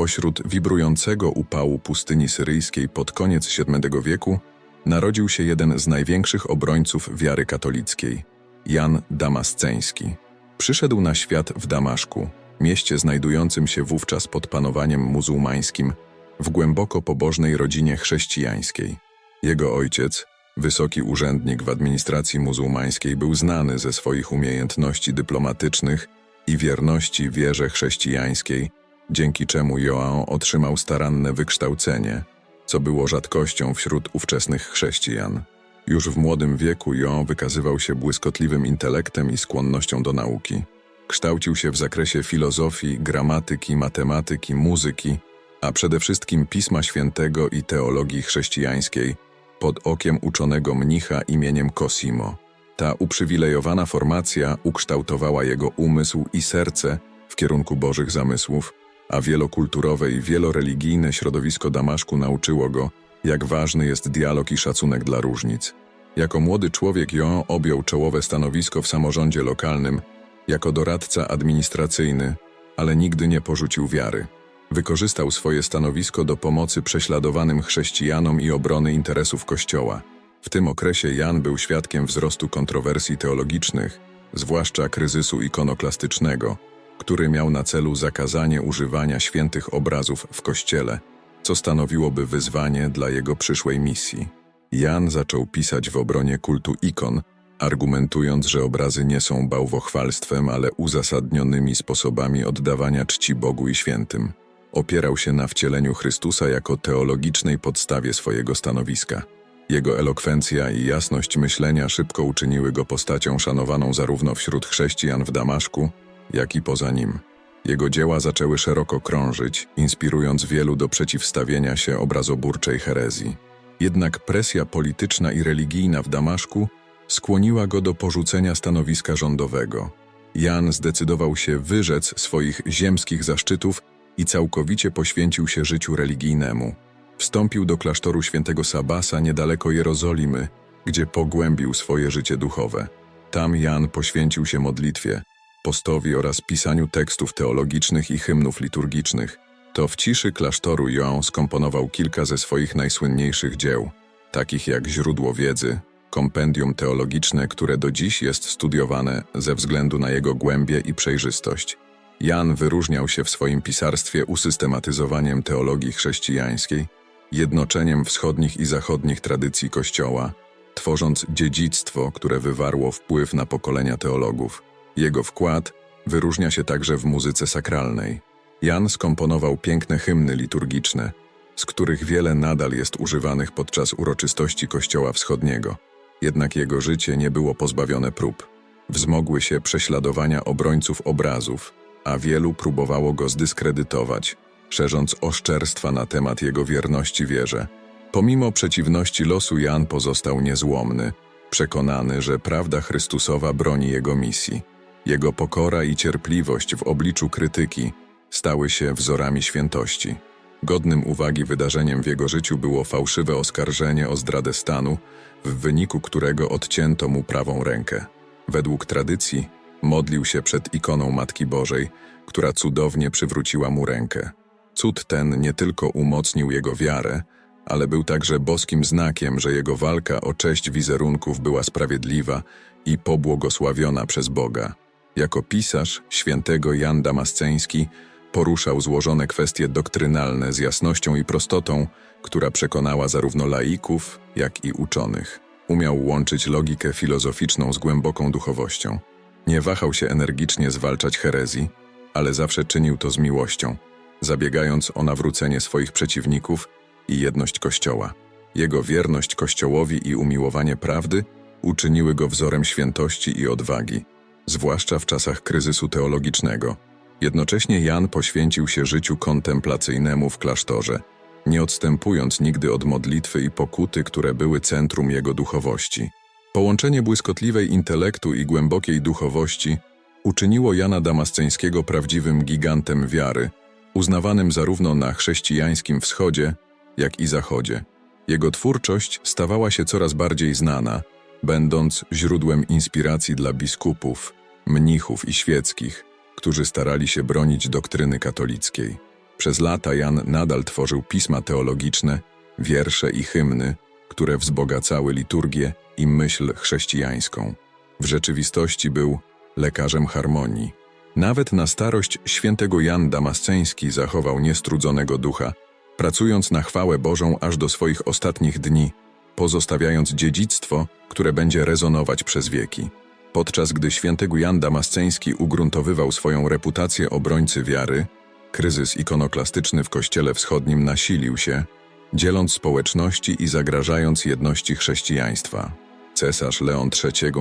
Pośród wibrującego upału pustyni syryjskiej pod koniec VII wieku narodził się jeden z największych obrońców wiary katolickiej, Jan Damasceński. Przyszedł na świat w Damaszku, mieście znajdującym się wówczas pod panowaniem muzułmańskim, w głęboko pobożnej rodzinie chrześcijańskiej. Jego ojciec, wysoki urzędnik w administracji muzułmańskiej, był znany ze swoich umiejętności dyplomatycznych i wierności wierze chrześcijańskiej, dzięki czemu Joan otrzymał staranne wykształcenie, co było rzadkością wśród ówczesnych chrześcijan. Już w młodym wieku Joan wykazywał się błyskotliwym intelektem i skłonnością do nauki. Kształcił się w zakresie filozofii, gramatyki, matematyki, muzyki, a przede wszystkim Pisma Świętego i teologii chrześcijańskiej pod okiem uczonego mnicha imieniem Cosimo. Ta uprzywilejowana formacja ukształtowała jego umysł i serce w kierunku bożych zamysłów, a wielokulturowe i wieloreligijne środowisko Damaszku nauczyło go, jak ważny jest dialog i szacunek dla różnic. Jako młody człowiek Joan objął czołowe stanowisko w samorządzie lokalnym, jako doradca administracyjny, ale nigdy nie porzucił wiary. Wykorzystał swoje stanowisko do pomocy prześladowanym chrześcijanom i obrony interesów Kościoła. W tym okresie Jan był świadkiem wzrostu kontrowersji teologicznych, zwłaszcza kryzysu ikonoklastycznego, który miał na celu zakazanie używania świętych obrazów w kościele, co stanowiłoby wyzwanie dla jego przyszłej misji. Jan zaczął pisać w obronie kultu ikon, argumentując, że obrazy nie są bałwochwalstwem, ale uzasadnionymi sposobami oddawania czci Bogu i świętym. Opierał się na wcieleniu Chrystusa jako teologicznej podstawie swojego stanowiska. Jego elokwencja i jasność myślenia szybko uczyniły go postacią szanowaną zarówno wśród chrześcijan w Damaszku, jak i poza nim. Jego dzieła zaczęły szeroko krążyć, inspirując wielu do przeciwstawienia się obrazoburczej herezji. Jednak presja polityczna i religijna w Damaszku skłoniła go do porzucenia stanowiska rządowego. Jan zdecydował się wyrzec swoich ziemskich zaszczytów i całkowicie poświęcił się życiu religijnemu. Wstąpił do klasztoru świętego Sabasa niedaleko Jerozolimy, gdzie pogłębił swoje życie duchowe. Tam Jan poświęcił się modlitwie, postowi oraz pisaniu tekstów teologicznych i hymnów liturgicznych. To w ciszy klasztoru Joan skomponował kilka ze swoich najsłynniejszych dzieł, takich jak Źródło Wiedzy, kompendium teologiczne, które do dziś jest studiowane ze względu na jego głębię i przejrzystość. Jan wyróżniał się w swoim pisarstwie usystematyzowaniem teologii chrześcijańskiej, jednoczeniem wschodnich i zachodnich tradycji Kościoła, tworząc dziedzictwo, które wywarło wpływ na pokolenia teologów. Jego wkład wyróżnia się także w muzyce sakralnej. Jan skomponował piękne hymny liturgiczne, z których wiele nadal jest używanych podczas uroczystości Kościoła Wschodniego. Jednak jego życie nie było pozbawione prób. Wzmogły się prześladowania obrońców obrazów, a wielu próbowało go zdyskredytować, szerząc oszczerstwa na temat jego wierności wierze. Pomimo przeciwności losu Jan pozostał niezłomny, przekonany, że prawda Chrystusowa broni jego misji. Jego pokora i cierpliwość w obliczu krytyki stały się wzorami świętości. Godnym uwagi wydarzeniem w jego życiu było fałszywe oskarżenie o zdradę stanu, w wyniku którego odcięto mu prawą rękę. Według tradycji modlił się przed ikoną Matki Bożej, która cudownie przywróciła mu rękę. Cud ten nie tylko umocnił jego wiarę, ale był także boskim znakiem, że jego walka o cześć wizerunków była sprawiedliwa i pobłogosławiona przez Boga. Jako pisarz świętego Jan Damasceński poruszał złożone kwestie doktrynalne z jasnością i prostotą, która przekonała zarówno laików, jak i uczonych. Umiał łączyć logikę filozoficzną z głęboką duchowością. Nie wahał się energicznie zwalczać herezji, ale zawsze czynił to z miłością, zabiegając o nawrócenie swoich przeciwników i jedność Kościoła. Jego wierność Kościołowi i umiłowanie prawdy uczyniły go wzorem świętości i odwagi, zwłaszcza w czasach kryzysu teologicznego. Jednocześnie Jan poświęcił się życiu kontemplacyjnemu w klasztorze, nie odstępując nigdy od modlitwy i pokuty, które były centrum jego duchowości. Połączenie błyskotliwej intelektu i głębokiej duchowości uczyniło Jana Damasceńskiego prawdziwym gigantem wiary, uznawanym zarówno na chrześcijańskim wschodzie, jak i zachodzie. Jego twórczość stawała się coraz bardziej znana, będąc źródłem inspiracji dla biskupów, mnichów i świeckich, którzy starali się bronić doktryny katolickiej. Przez lata Jan nadal tworzył pisma teologiczne, wiersze i hymny, które wzbogacały liturgię i myśl chrześcijańską. W rzeczywistości był lekarzem harmonii. Nawet na starość świętego Jan Damasceński zachował niestrudzonego ducha, pracując na chwałę Bożą aż do swoich ostatnich dni, pozostawiając dziedzictwo, które będzie rezonować przez wieki. Podczas gdy świętego Jan Damasceński ugruntowywał swoją reputację obrońcy wiary, kryzys ikonoklastyczny w Kościele Wschodnim nasilił się, dzieląc społeczności i zagrażając jedności chrześcijaństwa. Cesarz Leon III,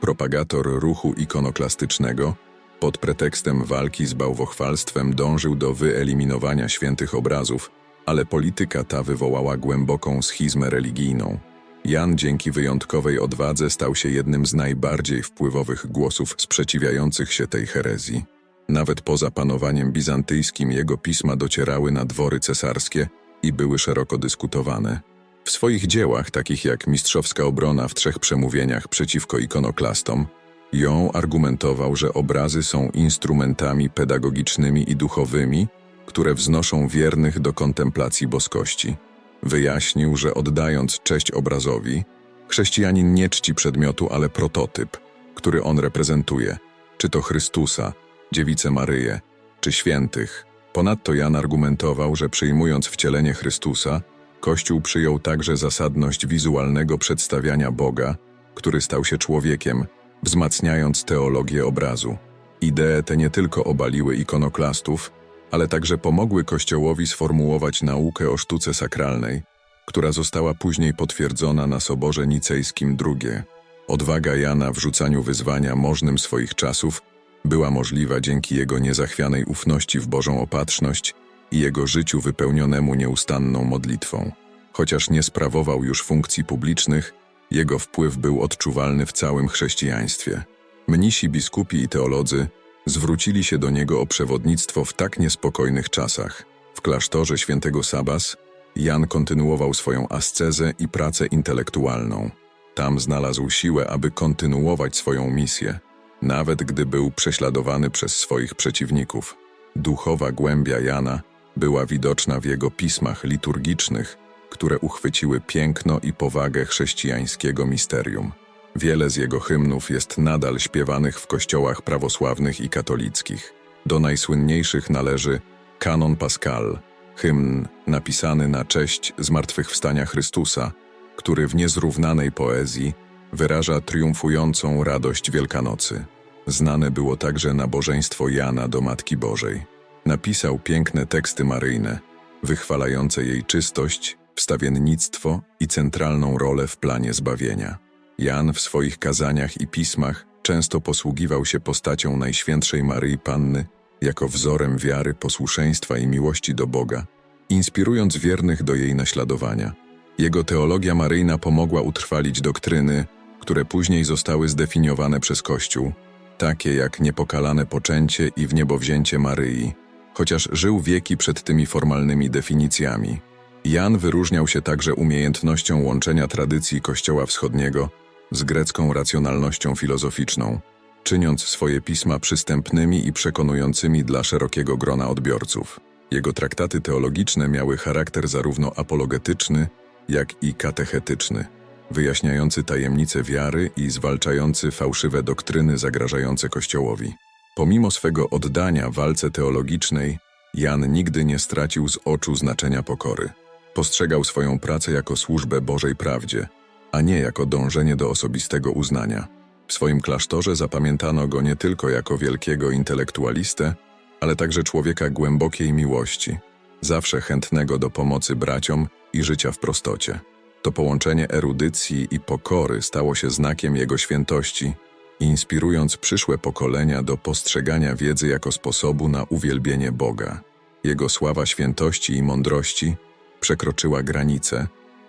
propagator ruchu ikonoklastycznego, pod pretekstem walki z bałwochwalstwem dążył do wyeliminowania świętych obrazów, ale polityka ta wywołała głęboką schizmę religijną. Jan dzięki wyjątkowej odwadze stał się jednym z najbardziej wpływowych głosów sprzeciwiających się tej herezji. Nawet poza panowaniem bizantyjskim jego pisma docierały na dwory cesarskie i były szeroko dyskutowane. W swoich dziełach, takich jak Mistrzowska obrona w trzech przemówieniach przeciwko ikonoklastom, ją argumentował, że obrazy są instrumentami pedagogicznymi i duchowymi, które wznoszą wiernych do kontemplacji boskości. Wyjaśnił, że oddając cześć obrazowi, chrześcijanin nie czci przedmiotu, ale prototyp, który on reprezentuje, czy to Chrystusa, Dziewicę Maryję, czy świętych. Ponadto Jan argumentował, że przyjmując wcielenie Chrystusa, Kościół przyjął także zasadność wizualnego przedstawiania Boga, który stał się człowiekiem, wzmacniając teologię obrazu. Idee te nie tylko obaliły ikonoklastów, ale także pomogły Kościołowi sformułować naukę o sztuce sakralnej, która została później potwierdzona na Soborze Nicejskim II. Odwaga Jana w rzucaniu wyzwania możnym swoich czasów była możliwa dzięki jego niezachwianej ufności w Bożą opatrzność i jego życiu wypełnionemu nieustanną modlitwą. Chociaż nie sprawował już funkcji publicznych, jego wpływ był odczuwalny w całym chrześcijaństwie. Mnisi, biskupi i teolodzy zwrócili się do niego o przewodnictwo w tak niespokojnych czasach. W klasztorze świętego Sabas Jan kontynuował swoją ascezę i pracę intelektualną. Tam znalazł siłę, aby kontynuować swoją misję, nawet gdy był prześladowany przez swoich przeciwników. Duchowa głębia Jana była widoczna w jego pismach liturgicznych, które uchwyciły piękno i powagę chrześcijańskiego misterium. Wiele z jego hymnów jest nadal śpiewanych w kościołach prawosławnych i katolickich. Do najsłynniejszych należy Kanon Pascal, hymn napisany na cześć zmartwychwstania Chrystusa, który w niezrównanej poezji wyraża triumfującą radość Wielkanocy. Znane było także nabożeństwo Jana do Matki Bożej. Napisał piękne teksty maryjne, wychwalające jej czystość, wstawiennictwo i centralną rolę w planie zbawienia. Jan w swoich kazaniach i pismach często posługiwał się postacią Najświętszej Maryi Panny jako wzorem wiary, posłuszeństwa i miłości do Boga, inspirując wiernych do jej naśladowania. Jego teologia maryjna pomogła utrwalić doktryny, które później zostały zdefiniowane przez Kościół, takie jak niepokalane poczęcie i wniebowzięcie Maryi, chociaż żył wieki przed tymi formalnymi definicjami. Jan wyróżniał się także umiejętnością łączenia tradycji Kościoła Wschodniego z grecką racjonalnością filozoficzną, czyniąc swoje pisma przystępnymi i przekonującymi dla szerokiego grona odbiorców. Jego traktaty teologiczne miały charakter zarówno apologetyczny, jak i katechetyczny, wyjaśniający tajemnice wiary i zwalczający fałszywe doktryny zagrażające Kościołowi. Pomimo swego oddania walce teologicznej, Jan nigdy nie stracił z oczu znaczenia pokory. Postrzegał swoją pracę jako służbę Bożej prawdzie, a nie jako dążenie do osobistego uznania. W swoim klasztorze zapamiętano go nie tylko jako wielkiego intelektualistę, ale także człowieka głębokiej miłości, zawsze chętnego do pomocy braciom i życia w prostocie. To połączenie erudycji i pokory stało się znakiem jego świętości, inspirując przyszłe pokolenia do postrzegania wiedzy jako sposobu na uwielbienie Boga. Jego sława świętości i mądrości przekroczyła granice,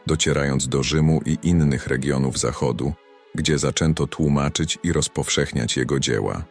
docierając do Rzymu i innych regionów Zachodu, gdzie zaczęto tłumaczyć i rozpowszechniać jego dzieła.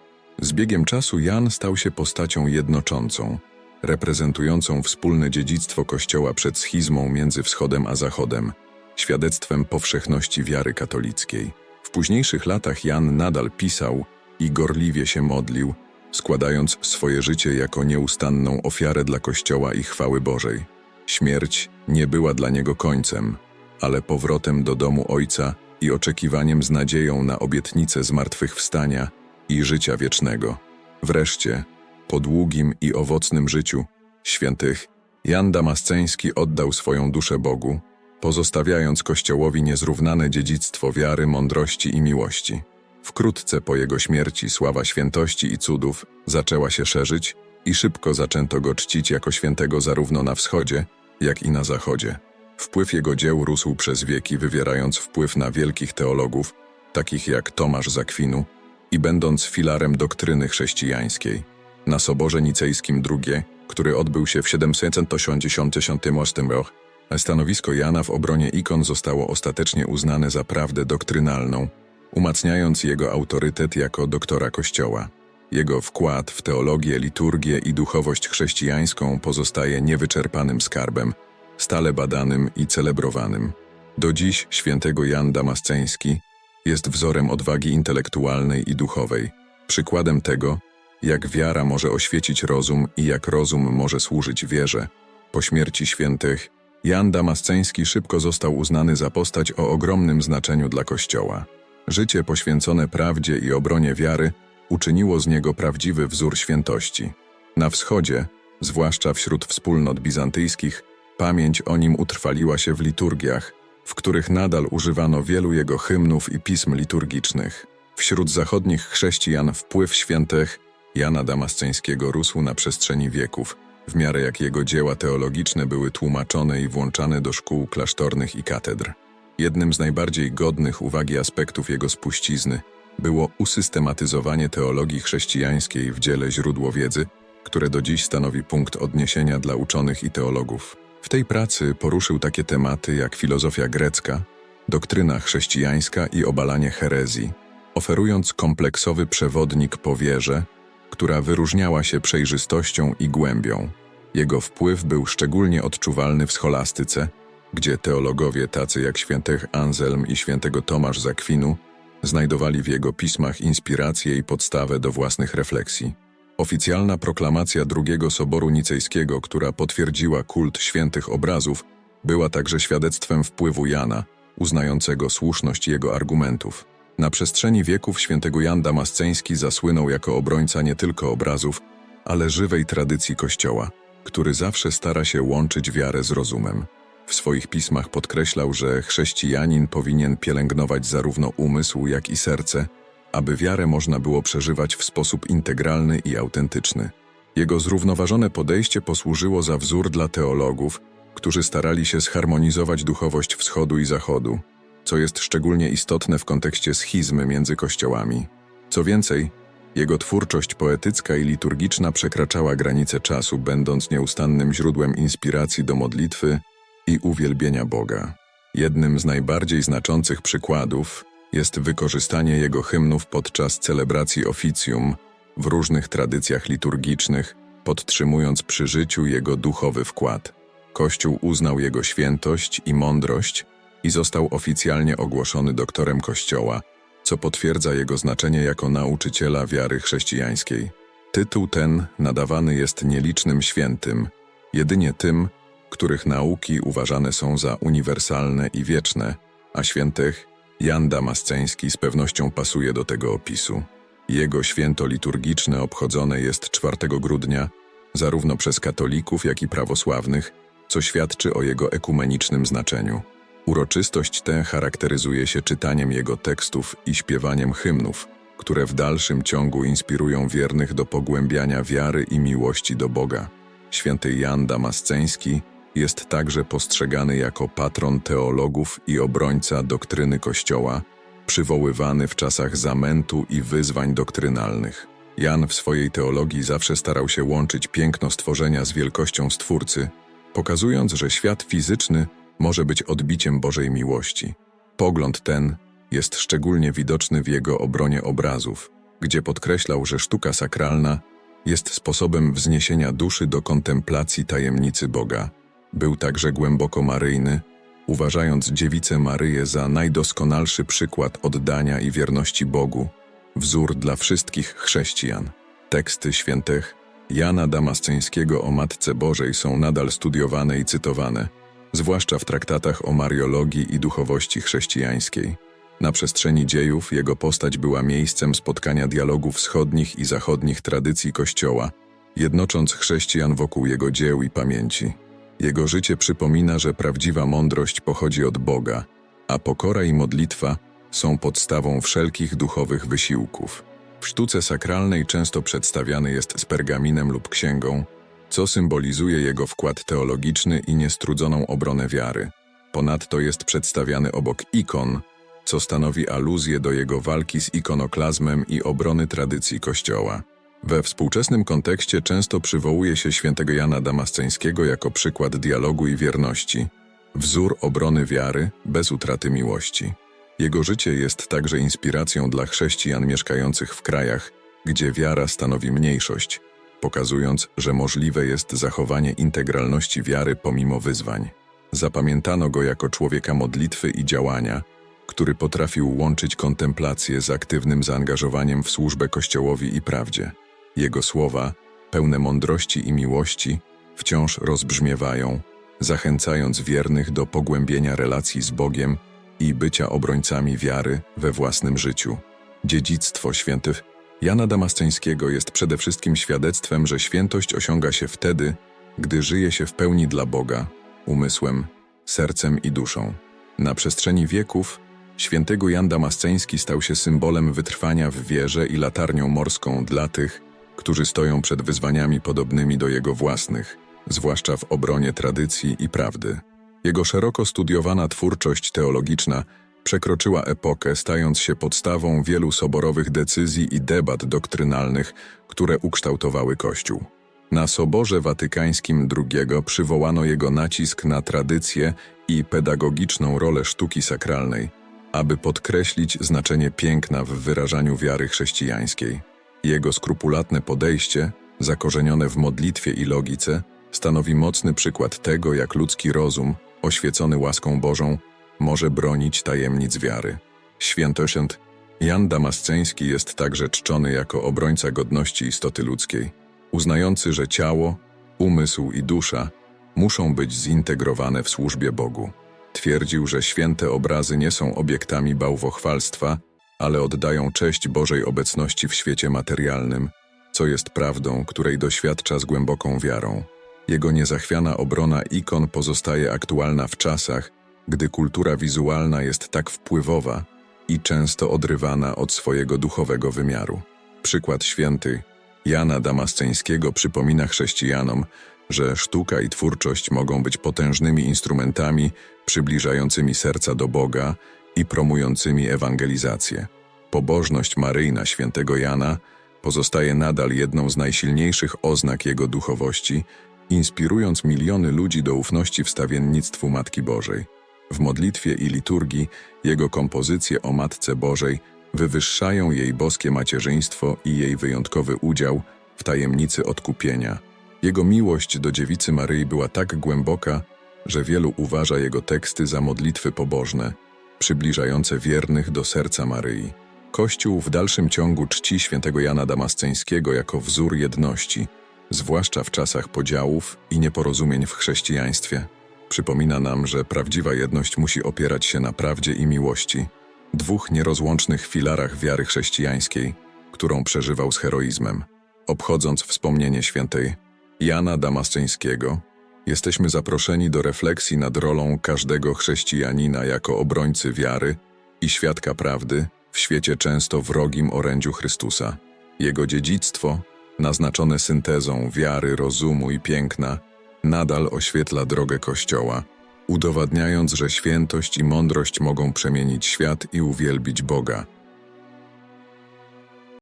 Z biegiem czasu Jan stał się postacią jednoczącą, reprezentującą wspólne dziedzictwo Kościoła przed schizmą między Wschodem a Zachodem, świadectwem powszechności wiary katolickiej. W późniejszych latach Jan nadal pisał i gorliwie się modlił, składając swoje życie jako nieustanną ofiarę dla Kościoła i chwały Bożej. Śmierć nie była dla niego końcem, ale powrotem do domu Ojca i oczekiwaniem z nadzieją na obietnicę zmartwychwstania i życia wiecznego. Wreszcie, po długim i owocnym życiu świętych, Jan Damasceński oddał swoją duszę Bogu, pozostawiając Kościołowi niezrównane dziedzictwo wiary, mądrości i miłości. Wkrótce po jego śmierci sława świętości i cudów zaczęła się szerzyć i szybko zaczęto go czcić jako świętego zarówno na wschodzie, jak i na zachodzie. Wpływ jego dzieł rósł przez wieki, wywierając wpływ na wielkich teologów, takich jak Tomasz z Akwinu, i będąc filarem doktryny chrześcijańskiej. Na Soborze Nicejskim II, który odbył się w 788 roku, stanowisko Jana w obronie ikon zostało ostatecznie uznane za prawdę doktrynalną, umacniając jego autorytet jako doktora Kościoła. Jego wkład w teologię, liturgię i duchowość chrześcijańską pozostaje niewyczerpanym skarbem, stale badanym i celebrowanym. Do dziś świętego Jan Damasceński jest wzorem odwagi intelektualnej i duchowej, przykładem tego, jak wiara może oświecić rozum i jak rozum może służyć wierze. Po śmierci świętych, Jan Damasceński szybko został uznany za postać o ogromnym znaczeniu dla Kościoła. Życie poświęcone prawdzie i obronie wiary uczyniło z niego prawdziwy wzór świętości. Na wschodzie, zwłaszcza wśród wspólnot bizantyjskich, pamięć o nim utrwaliła się w liturgiach, w których nadal używano wielu jego hymnów i pism liturgicznych. Wśród zachodnich chrześcijan wpływ świętych Jana Damasceńskiego rósł na przestrzeni wieków, w miarę jak jego dzieła teologiczne były tłumaczone i włączane do szkół klasztornych i katedr. Jednym z najbardziej godnych uwagi aspektów jego spuścizny było usystematyzowanie teologii chrześcijańskiej w dziele źródło wiedzy, które do dziś stanowi punkt odniesienia dla uczonych i teologów. W tej pracy poruszył takie tematy jak filozofia grecka, doktryna chrześcijańska i obalanie herezji, oferując kompleksowy przewodnik po wierze, która wyróżniała się przejrzystością i głębią. Jego wpływ był szczególnie odczuwalny w scholastyce, gdzie teologowie tacy jak świętych Anselm i świętego Tomasz z Akwinu znajdowali w jego pismach inspirację i podstawę do własnych refleksji. Oficjalna proklamacja II Soboru Nicejskiego, która potwierdziła kult świętych obrazów, była także świadectwem wpływu Jana, uznającego słuszność jego argumentów. Na przestrzeni wieków świętego Jan Damasceński zasłynął jako obrońca nie tylko obrazów, ale żywej tradycji Kościoła, który zawsze stara się łączyć wiarę z rozumem. W swoich pismach podkreślał, że chrześcijanin powinien pielęgnować zarówno umysł, jak i serce, aby wiarę można było przeżywać w sposób integralny i autentyczny. Jego zrównoważone podejście posłużyło za wzór dla teologów, którzy starali się zharmonizować duchowość wschodu i zachodu, co jest szczególnie istotne w kontekście schizmy między kościołami. Co więcej, jego twórczość poetycka i liturgiczna przekraczała granice czasu, będąc nieustannym źródłem inspiracji do modlitwy i uwielbienia Boga. Jednym z najbardziej znaczących przykładów jest wykorzystanie jego hymnów podczas celebracji oficjum w różnych tradycjach liturgicznych, podtrzymując przy życiu jego duchowy wkład. Kościół uznał jego świętość i mądrość i został oficjalnie ogłoszony doktorem Kościoła, co potwierdza jego znaczenie jako nauczyciela wiary chrześcijańskiej. Tytuł ten nadawany jest nielicznym świętym, jedynie tym, których nauki uważane są za uniwersalne i wieczne, a świętych Jan Damasceński z pewnością pasuje do tego opisu. Jego święto liturgiczne obchodzone jest 4 grudnia zarówno przez katolików, jak i prawosławnych, co świadczy o jego ekumenicznym znaczeniu. Uroczystość tę charakteryzuje się czytaniem jego tekstów i śpiewaniem hymnów, które w dalszym ciągu inspirują wiernych do pogłębiania wiary i miłości do Boga. Święty Jan Damasceński jest także postrzegany jako patron teologów i obrońca doktryny Kościoła, przywoływany w czasach zamętu i wyzwań doktrynalnych. Jan w swojej teologii zawsze starał się łączyć piękno stworzenia z wielkością Stwórcy, pokazując, że świat fizyczny może być odbiciem Bożej miłości. Pogląd ten jest szczególnie widoczny w jego obronie obrazów, gdzie podkreślał, że sztuka sakralna jest sposobem wzniesienia duszy do kontemplacji tajemnicy Boga. Był także głęboko maryjny, uważając dziewicę Maryję za najdoskonalszy przykład oddania i wierności Bogu, wzór dla wszystkich chrześcijan. Teksty świętych Jana Damasceńskiego o Matce Bożej są nadal studiowane i cytowane, zwłaszcza w traktatach o mariologii i duchowości chrześcijańskiej. Na przestrzeni dziejów jego postać była miejscem spotkania dialogu wschodnich i zachodnich tradycji Kościoła, jednocząc chrześcijan wokół jego dzieł i pamięci. Jego życie przypomina, że prawdziwa mądrość pochodzi od Boga, a pokora i modlitwa są podstawą wszelkich duchowych wysiłków. W sztuce sakralnej często przedstawiany jest z pergaminem lub księgą, co symbolizuje jego wkład teologiczny i niestrudzoną obronę wiary. Ponadto jest przedstawiany obok ikon, co stanowi aluzję do jego walki z ikonoklazmem i obrony tradycji Kościoła. We współczesnym kontekście często przywołuje się świętego Jana Damasceńskiego jako przykład dialogu i wierności, wzór obrony wiary bez utraty miłości. Jego życie jest także inspiracją dla chrześcijan mieszkających w krajach, gdzie wiara stanowi mniejszość, pokazując, że możliwe jest zachowanie integralności wiary pomimo wyzwań. Zapamiętano go jako człowieka modlitwy i działania, który potrafił łączyć kontemplację z aktywnym zaangażowaniem w służbę Kościołowi i prawdzie. Jego słowa, pełne mądrości i miłości, wciąż rozbrzmiewają, zachęcając wiernych do pogłębienia relacji z Bogiem i bycia obrońcami wiary we własnym życiu. Dziedzictwo świętych Jana Damasceńskiego jest przede wszystkim świadectwem, że świętość osiąga się wtedy, gdy żyje się w pełni dla Boga, umysłem, sercem i duszą. Na przestrzeni wieków świętego Jan Damasceński stał się symbolem wytrwania w wierze i latarnią morską dla tych, którzy stoją przed wyzwaniami podobnymi do jego własnych, zwłaszcza w obronie tradycji i prawdy. Jego szeroko studiowana twórczość teologiczna przekroczyła epokę, stając się podstawą wielu soborowych decyzji i debat doktrynalnych, które ukształtowały Kościół. Na Soborze Watykańskim II przywołano jego nacisk na tradycję i pedagogiczną rolę sztuki sakralnej, aby podkreślić znaczenie piękna w wyrażaniu wiary chrześcijańskiej. Jego skrupulatne podejście, zakorzenione w modlitwie i logice, stanowi mocny przykład tego, jak ludzki rozum, oświecony łaską Bożą, może bronić tajemnic wiary. Świętosiąt Jan Damasceński jest także czczony jako obrońca godności istoty ludzkiej, uznający, że ciało, umysł i dusza muszą być zintegrowane w służbie Bogu. Twierdził, że święte obrazy nie są obiektami bałwochwalstwa, ale oddają cześć Bożej obecności w świecie materialnym, co jest prawdą, której doświadcza z głęboką wiarą. Jego niezachwiana obrona ikon pozostaje aktualna w czasach, gdy kultura wizualna jest tak wpływowa i często odrywana od swojego duchowego wymiaru. Przykład święty Jana Damasceńskiego przypomina chrześcijanom, że sztuka i twórczość mogą być potężnymi instrumentami przybliżającymi serca do Boga i promującymi ewangelizację. Pobożność maryjna świętego Jana pozostaje nadal jedną z najsilniejszych oznak jego duchowości, inspirując miliony ludzi do ufności wstawiennictwu Matki Bożej. W modlitwie i liturgii jego kompozycje o Matce Bożej wywyższają jej boskie macierzyństwo i jej wyjątkowy udział w tajemnicy odkupienia. Jego miłość do dziewicy Maryi była tak głęboka, że wielu uważa jego teksty za modlitwy pobożne, przybliżające wiernych do serca Maryi. Kościół w dalszym ciągu czci świętego Jana Damasceńskiego jako wzór jedności, zwłaszcza w czasach podziałów i nieporozumień w chrześcijaństwie. Przypomina nam, że prawdziwa jedność musi opierać się na prawdzie i miłości, dwóch nierozłącznych filarach wiary chrześcijańskiej, którą przeżywał z heroizmem. Obchodząc wspomnienie świętej Jana Damasceńskiego, jesteśmy zaproszeni do refleksji nad rolą każdego chrześcijanina jako obrońcy wiary i świadka prawdy w świecie często wrogim orędziu Chrystusa. Jego dziedzictwo, naznaczone syntezą wiary, rozumu i piękna, nadal oświetla drogę Kościoła, udowadniając, że świętość i mądrość mogą przemienić świat i uwielbić Boga –